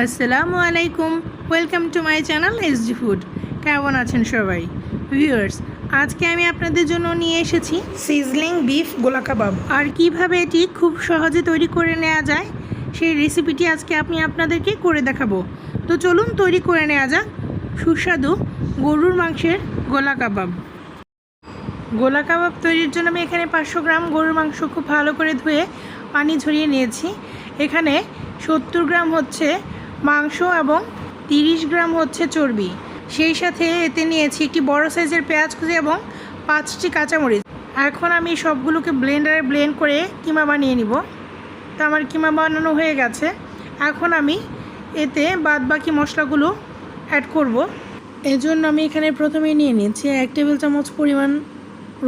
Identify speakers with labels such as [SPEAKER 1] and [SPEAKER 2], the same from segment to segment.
[SPEAKER 1] আসসালামু আলাইকুম welcome to my channel SG food কেমন আছেন সবাই? ভিউয়ার্স আজকে আমি আপনাদের জন্য নিয়ে এসেছি সিজলিং বিফ গোলা কাবাব আর কীভাবে এটি খুব সহজে তৈরি করে নেওয়া যায়, সেই রেসিপিটি আজকে আমি আপনাদেরকে করে দেখাবো। তো চলুন তৈরি করে নেওয়া যাক সুস্বাদু গরুর মাংসের গোলা কাবাব গোলা কাবাব তৈরির জন্য আমি এখানে পাঁচশো গ্রাম গরুর মাংস খুব ভালো করে ধুয়ে পানি ঝরিয়ে নিয়েছি। এখানে সত্তর গ্রাম হচ্ছে মাংস এবং তিরিশ গ্রাম হচ্ছে চর্বি। সেই সাথে এতে নিয়েছি একটি বড় সাইজের পেঁয়াজ কুচি এবং পাঁচটি কাঁচামরিচ। এখন আমি সবগুলোকে ব্লেন্ডারে ব্লেন্ড করে কিমা বানিয়ে নিব। তো আমার কিমা বানানো হয়ে গেছে। এখন আমি এতে বাদ বাকি মশলাগুলো অ্যাড করব। এজন্য আমি এখানে প্রথমে নিয়ে নিয়েছি এক টেবিল চামচ পরিমাণ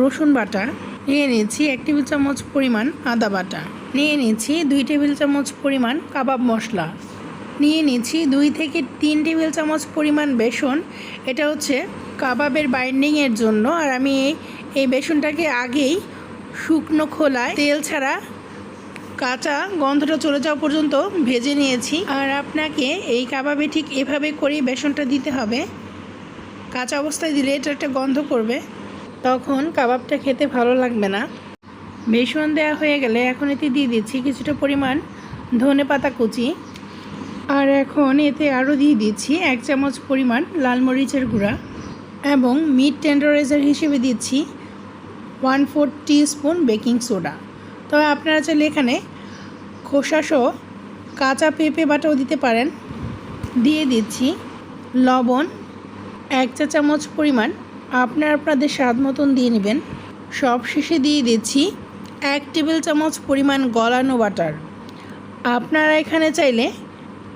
[SPEAKER 1] রসুন বাটা, নিয়ে নিয়েছি এক টেবিল চামচ পরিমাণ আদা বাটা, নিয়ে নিয়েছি দুই টেবিল চামচ পরিমাণ কাবাব মশলা। নিয়ে নিয়েছি দুই থেকে তিন টেবিল চামচ পরিমাণ বেসন। এটা হচ্ছে কাবাবের বাইন্ডিংয়ের জন্য। আর আমি এই- বেসনটাকে আগেই শুকনো খোলায় তেল ছাড়া কাঁচা গন্ধটা চলে যাওয়া পর্যন্ত ভেজে নিয়েছি। আর আপনাকে এই কাবাবে ঠিক এভাবে করেই বেসনটা দিতে হবে। কাঁচা অবস্থায় দিলে এটা একটা গন্ধ করবে। তখন কাবাবটা খেতে ভালো লাগবে না। বেসন দেওয়া হয়ে গেলে এখন এতে দিয়ে দিচ্ছি কিছুটা পরিমাণ ধনে পাতা কুচি। আর এখন এতে আরও দিয়ে দিচ্ছি এক চামচ পরিমাণ লাল মরিচের গুঁড়া এবং মিট টেন্ডারাইজার হিসেবে দিচ্ছি one four spoon baking soda তবে আপনারা চাইলে এখানে খোসাসহ কাঁচা পেঁপে বাটাও দিতে পারেন। দিয়ে দিচ্ছি লবণ, এক চা চামচ পরিমাণ আপনার আপনাদের স্বাদ মতন দিয়ে নেবেন। সব শেষে দিয়ে দিচ্ছি এক টেবিল চামচ পরিমাণ গলানো বাটার। আপনারা এখানে চাইলে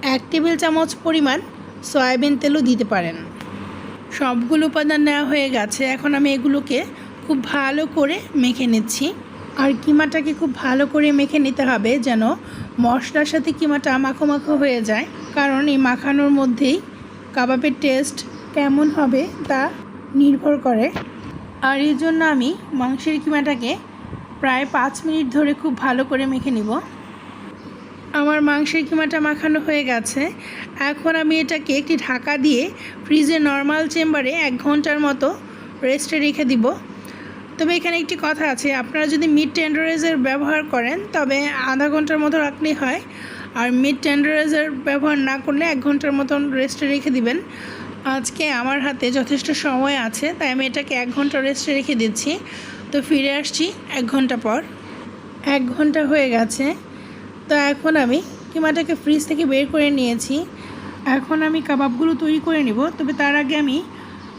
[SPEAKER 1] এক টেবিল চামচ পরিমাণ সয়াবিন তেলও দিতে পারেন। সবগুলো উপাদান নেওয়া হয়ে গেছে। এখন আমি এগুলোকে খুব ভালো করে মেখে নিচ্ছি। আর কিমাটাকে খুব ভালো করে মেখে নিতে হবে যেন মশলার সাথে কিমাটা মাখো মাখো হয়ে যায়। কারণ এই মাখানোর মধ্যেই কাবাবের টেস্ট কেমন হবে তা নির্ভর করে। আর এই জন্য আমি মাংসের কিমাটাকে প্রায় পাঁচ মিনিট ধরে খুব ভালো করে মেখে নিব। আমার মাংসের কিমাটা মাখানো হয়ে গেছে। এখন আমি এটাকে একটি ঢাকা দিয়ে ফ্রিজে নর্মাল চেম্বারে এক ঘণ্টার মতো রেস্টে রেখে দিব। তবে এখানে একটি কথা আছে, আপনারা যদি মিড টেন্ডারাইজার ব্যবহার করেন, তবে আধা ঘণ্টার মতো রাখলেই হয়। আর মিড টেন্ডারাইজার ব্যবহার না করলে এক ঘণ্টার মতন রেস্টে রেখে দিবেন। আজকে আমার হাতে যথেষ্ট সময় আছে, তাই আমি এটাকে এক ঘণ্টা রেস্টে রেখে দিচ্ছি। তো ফিরে আসছি এক ঘণ্টা পর। এক ঘণ্টা হয়ে গেছে। তো এখন আমি কিমাটাকে ফ্রিজ থেকে বের করে নিয়েছি। এখন আমি কাবাবগুলো তৈরি করে নিব। তবে তার আগে আমি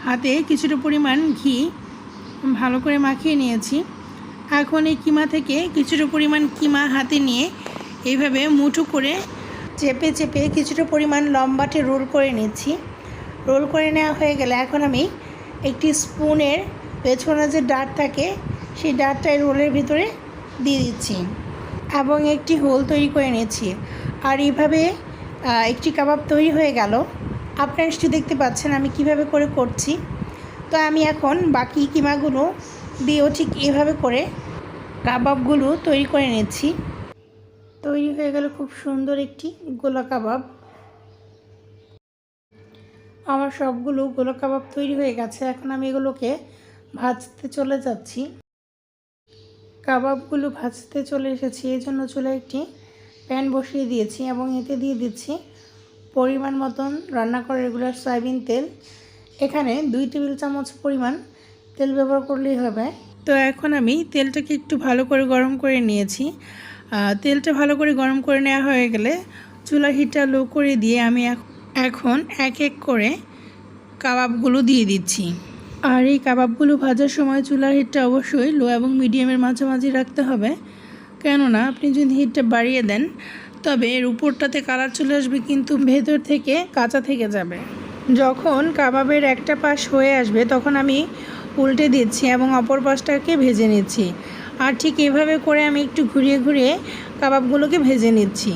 [SPEAKER 1] হাতে কিছুটা পরিমাণ ঘি ভালো করে মাখিয়ে নিয়েছি। এখন এই কিমা থেকে কিছুটা পরিমাণ কিমা হাতে নিয়ে এইভাবে মুঠো করে চেপে চেপে কিছুটা পরিমাণ লম্বাটে রোল করে নিচ্ছি। রোল করে নেওয়া হয়ে গেলে এখন আমি একটি স্পুনের পেছনে যে ডাট থাকে সেই ডাটটা রোলের ভিতরে দিয়ে দিচ্ছি। এবং একটি হোল তৈরি করে নিয়েছি। আর এইভাবে একটি কাবাব তৈরি হয়ে গেল। আপনারা নিশ্চয়ই দেখতে পাচ্ছেন আমি কীভাবে করে করছি। তো আমি এখন বাকি কিমাগুলো দিয়েও ঠিক এভাবে করে কাবাবগুলো তৈরি করে নিচ্ছি তৈরি হয়ে গেল খুব সুন্দর একটি গোলা কাবাব। আমার সবগুলো গোলা কাবাব তৈরি হয়ে গেছে। এখন আমি এগুলোকে ভাজতে চলে যাচ্ছি। কাবাবগুলো ভাজতে চলে এসেছি। এই জন্য চুলে একটি প্যান বসিয়ে দিয়েছি এবং এতে দিয়ে দিচ্ছি পরিমাণ মতন রান্না করা রেগুলার সয়াবিন তেল। এখানে দুই টেবিল চামচ পরিমাণ তেল ব্যবহার করলেই হবে। তো এখন আমি তেলটাকে একটু ভালো করে গরম করে নিয়েছি। তেলটা ভালো করে গরম করে নেওয়া হয়ে গেলে চুলা হিটটা লো করে দিয়ে আমি এখন এক এক করে কাবাবগুলো দিয়ে দিচ্ছি। আর এই কাবাবগুলো ভাজার সময় চুলার হিটটা অবশ্যই লো এবং মিডিয়ামের মাঝামাঝি রাখতে হবে। কেননা আপনি যদি হিটটা বাড়িয়ে দেন, তবে এর উপরটাতে কালার চলে আসবে কিন্তু ভেতর থেকে কাঁচা থেকে যাবে। যখন কাবাবের একটা পাশ হয়ে আসবে, তখন আমি উল্টে দিচ্ছি এবং অপর পাশটাকে ভেজে নিচ্ছি। আর ঠিক এভাবে করে আমি একটু ঘুরিয়ে ঘুরিয়ে কাবাবগুলোকে ভেজে নিচ্ছি।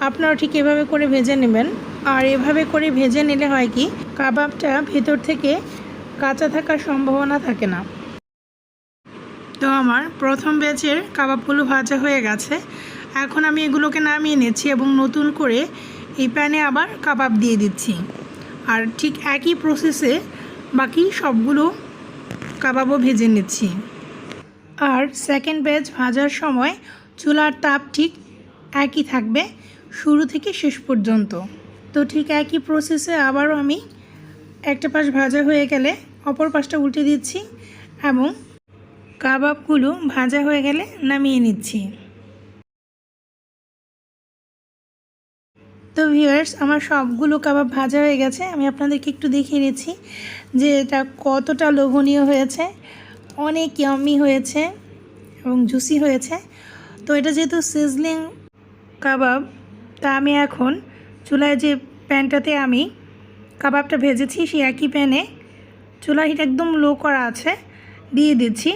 [SPEAKER 1] আপনারাও ঠিক এভাবে করে ভেজে নেবেন। আর এভাবে করে ভেজে নিলে হয় কি, কাবাবটা ভেতর থেকে কাঁচা থাকার সম্ভাবনা থাকে না। তো আমার প্রথম ব্যাচের কাবাবগুলো ভাজা হয়ে গেছে। এখন আমি এগুলোকে নামিয়ে নিচ্ছি এবং নতুন করে এই প্যানে আবার কাবাব দিয়ে দিচ্ছি। আর ঠিক একই প্রসেসে বাকি সবগুলো কাবাবও ভেজে নিচ্ছি। আর সেকেন্ড ব্যাচ ভাজার সময় চুলার তাপ ঠিক একই থাকবে, শুরু থেকে শেষ পর্যন্ত। তো ঠিক একই প্রসেসে আবারও আমি একটা পাশ ভাজা হয়ে গেলে অপর পাশটা উল্টে দিচ্ছি এবং কাবাবগুলো ভাজা হয়ে গেলে নামিয়ে নিচ্ছি। তো ভিউয়ার্স, আমার সবগুলো কাবাব ভাজা হয়ে গেছে। আমি আপনাদেরকে একটু দেখিয়ে নিচ্ছি যে এটা কতটা লোভনীয় হয়েছে, অনেক ইয়ামি হয়েছে এবং জুসি হয়েছে। তো এটা যেহেতু সিজলিং কাবাব, তা আমি এখন চুলায় যে প্যানটাতে আমি কাবাবটা ভেজেছি, সেই একই প্যানে চুলা হিট একদম লো করা আছে, দিয়ে দিচ্ছি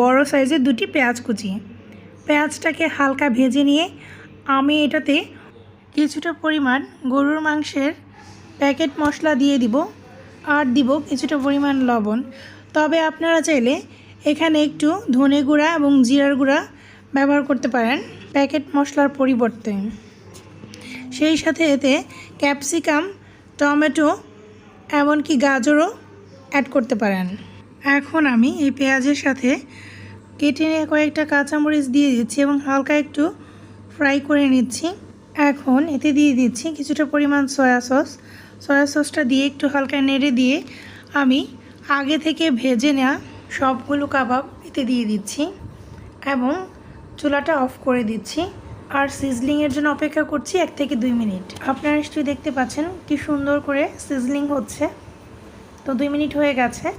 [SPEAKER 1] বড় সাইজের দুটি পেঁয়াজ কুচি। পেঁয়াজটাকে হালকা ভেজে নিয়ে আমি এটাতে কিছুটা পরিমাণ গরুর মাংসের প্যাকেট মশলা দিয়ে দিব আর দিব কিছুটা পরিমাণ লবণ। তবে আপনারা চাইলে এখানে একটু ধনে গুঁড়া এবং জিরার গুঁড়া ব্যবহার করতে পারেন প্যাকেট মশলার পরিবর্তে। সেই সাথে এতে ক্যাপসিকাম টমেটো, এমনকি গাজরও অ্যাড করতে পারেন। এখন আমি এই পেঁয়াজের সাথে কেটে নিয়ে কয়েকটা কাঁচামরিচ দিয়ে দিচ্ছি এবং হালকা একটু ফ্রাই করে নিচ্ছি। এখন এতে দিয়ে দিচ্ছি কিছুটা পরিমাণ সয়া সস সয়া সসটা দিয়ে একটু হালকা নেড়ে দিয়ে আমি আগে থেকে ভেজে নেওয়া সবগুলো কাবাব এতে দিয়ে দিচ্ছি এবং চুলাটা অফ করে দিচ্ছি। আর সিজলিংয়ের জন্য অপেক্ষা করছি এক থেকে দুই মিনিট। আপনারা নিশ্চয়ই দেখতে পাচ্ছেন কি সুন্দর করে সিজলিং হচ্ছে। তো দুই মিনিট হয়ে গেছে।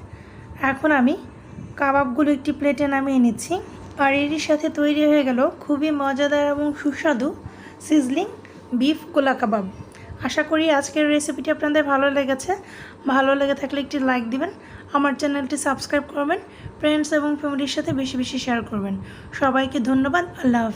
[SPEAKER 1] এখন আমি কাবাবগুলো একটি প্লেটে নামিয়ে নিচ্ছি। আর এরই সাথে তৈরি হয়ে গেল খুবই মজাদার এবং সুস্বাদু সিজলিং বিফ কোলা কাবাব। আশা করি আজকের রেসিপিটি আপনাদের ভালো লেগেছে। ভালো লেগে থাকলে একটি লাইক দিবেন, আমার চ্যানেলটি সাবস্ক্রাইব করবেন ফ্রেন্ডস এবং ফ্যামিলির সাথে বেশি বেশি শেয়ার করবেন। সবাইকে ধন্যবাদ, আল্লাহ হাফিজ।